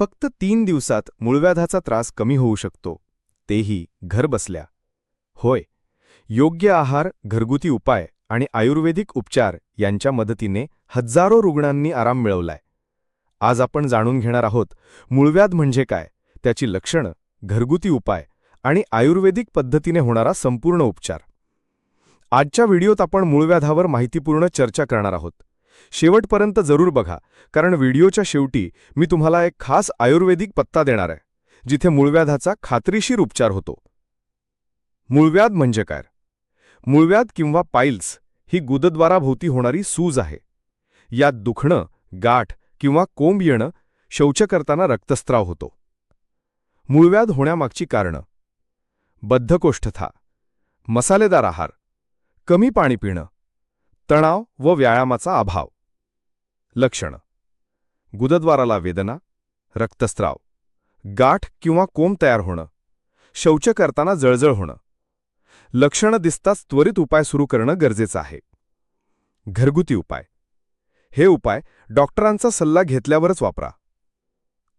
फक्त तीन दिवसात मूळव्याधाचा त्रास कमी होऊ शकतो. तेही घर बसल्या. होय योग्य आहार घरगुती उपाय आणि आयुर्वेदिक उपचार यांच्या मदतीने हजारो रुग्णांनी आराम मिळवलाय. आज आपण जाणून घेणार आहोत मूळव्याध म्हणजे काय त्याची लक्षणं घरगुती उपाय आणि आयुर्वेदिक पद्धतीने होणारा संपूर्ण उपचार. आजच्या व्हिडिओत आपण मूळव्याधावर माहितीपूर्ण चर्चा करणार आहोत. शेवटपर्यंत जरूर बघा कारण व्हिडिओच्या शेवटी मी तुम्हाला एक खास आयुर्वेदिक पत्ता देणार आहे जिथे मूळव्याधाचा खात्रीशीर उपचार होतो. मूळव्याध म्हणजे काय? मूळव्याध किंवा पाईल्स ही गुदद्वाराभोवती होणारी सूज आहे. यात दुखणं गाठ किंवा कोंब येणं शौच करताना रक्तस्त्राव होतो. मूळव्याध होण्यामागची कारणं. बद्धकोष्ठता मसालेदार आहार कमी पाणी पिणं तणाव व व्यायामाचा अभाव. लक्षणं. गुदद्वाराला वेदना रक्तस्राव गाठ किंवा कोंब तयार होणं शौच करताना जळजळ होणं. लक्षणं दिसताच त्वरित उपाय सुरू करणं गरजेचं आहे. घरगुती उपाय. हे उपाय डॉक्टरांचा सल्ला घेतल्यावरच वापरा.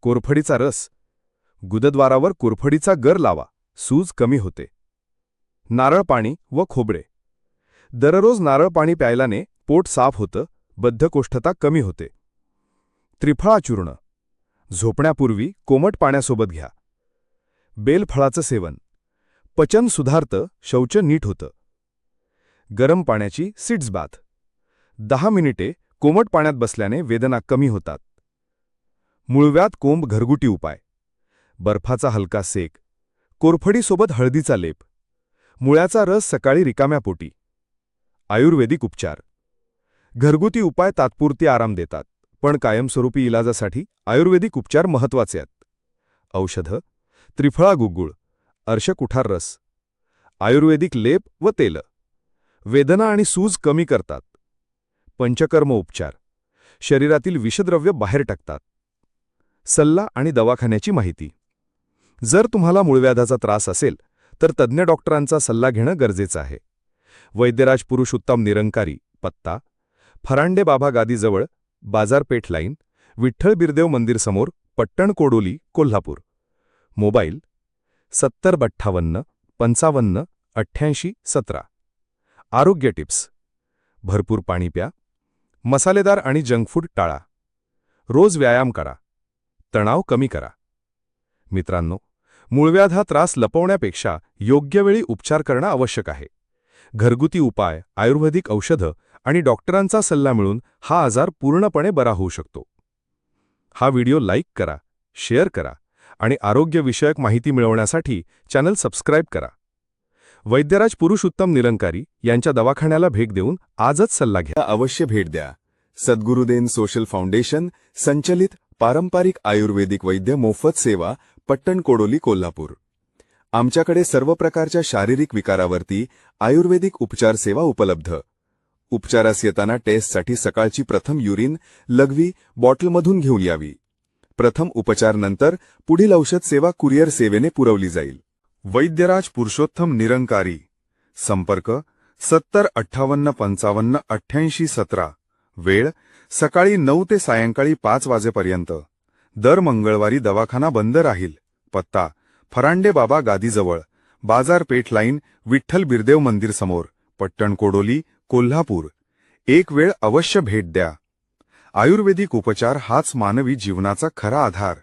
कोरफडीचा रस. गुदद्वारावर कोरफडीचा गर लावा. सूज कमी होते. नारळ पाणी व खोबरे. दररोज नारळ पाणी प्यायल्याने पोट साफ होतं बद्धकोष्ठता कमी होते. त्रिफळाचूर्ण. झोपण्यापूर्वी कोमट पाण्यासोबत घ्या. बेलफळाचं सेवन. पचन सुधारतं शौच नीट होतं. गरम पाण्याची सिट्स बाथ. दहा मिनिटे कोमट पाण्यात बसल्याने वेदना कमी होतात. मुळव्यात कोंब घरगुटी उपाय. बर्फाचा हलका सेक. कोरफडीसोबत हळदीचा लेप. मुळ्याचा रस सकाळी रिकाम्या पोटी. आयुर्वेदिक उपचार. घरगुती उपाय तात्पुरती आराम देतात पण कायमस्वरूपी इलाजासाठी आयुर्वेदिक उपचार महत्त्वाचे आहेत. औषधं त्रिफळा गुगुळ अर्शकुठार रस आयुर्वेदिक लेप व तेल वेदना आणि सूज कमी करतात. पंचकर्म उपचार शरीरातील विषद्रव्य बाहेर टाकतात. सल्ला आणि दवाखान्याची माहिती. जर तुम्हाला मूळव्याधाचा त्रास असेल तर तज्ज्ञ डॉक्टरांचा सल्ला घेणं गरजेचं आहे. वैद्यराज पुरुषोत्तम निरंकारी पत्ता फरांडे बाबा गादीजवळ बाजारपेठ लाईन विठ्ठल बिरदेव मंदिरसमोर पट्टण कोडोली कोल्हापूर. मोबाईल सत्तर बठ्ठावन्न पंचावन्न अठ्ठ्याऐंशी सतरा. आरोग्य टिप्स. भरपूर पाणी प्या. मसालेदार आणि जंक फूड टाळा. रोज व्यायाम करा. तणाव कमी करा. मित्रांनो मूळव्याध हा त्रास लपवण्यापेक्षा योग्य वेळी उपचार करणं आवश्यक आहे. घरगुती उपाय आयुर्वेदिक औषधं आणि डॉक्टरांचा सल्ला मिळून हा आजार पूर्णपणे बरा होऊ शकतो. हा व्हिडिओ लाईक करा शेअर करा आणि आरोग्यविषयक माहिती मिळवण्यासाठी चॅनल सबस्क्राईब करा. वैद्यराज पुरुषोत्तम निरंकारी यांच्या दवाखान्याला भेट देऊन आजच सल्ला घ्या. अवश्य भेट द्या. सद्गुरुदेन सोशल फाउंडेशन संचलित पारंपरिक आयुर्वेदिक वैद्य मोफत सेवा पट्टण कोडोली कोल्हापूर. आमच्याकडे सर्व प्रकारच्या शारीरिक विकारावरती आयुर्वेदिक उपचार सेवा उपलब्ध. उपचारास येताना टेस्टसाठी सकाळची प्रथम युरिन लघवी बॉटलमधून घेऊन यावी. प्रथम उपचार नंतर पुढील औषध सेवा कुरिअर सेवेने पुरवली जाईल. वैद्यराज पुरुषोत्तम निरंकारी. संपर्क सत्तर अठ्ठावन्न पंचावन्न अठ्ठ्याऐंशी सतरा. वेळ सकाळी नऊ ते सायंकाळी पाच वाजेपर्यंत. दर मंगळवारी दवाखाना बंद राहील. पत्ता फरांडे बाबा गादीजवळ बाजारपेठ लाईन विठ्ठल बिरदेव मंदिर समोर पट्टण कोडोली कोल्हापूर. एक वेळ अवश्य भेट द्या. आयुर्वेदिक उपचार हाच मानवी जीवनाचा खरा आधार.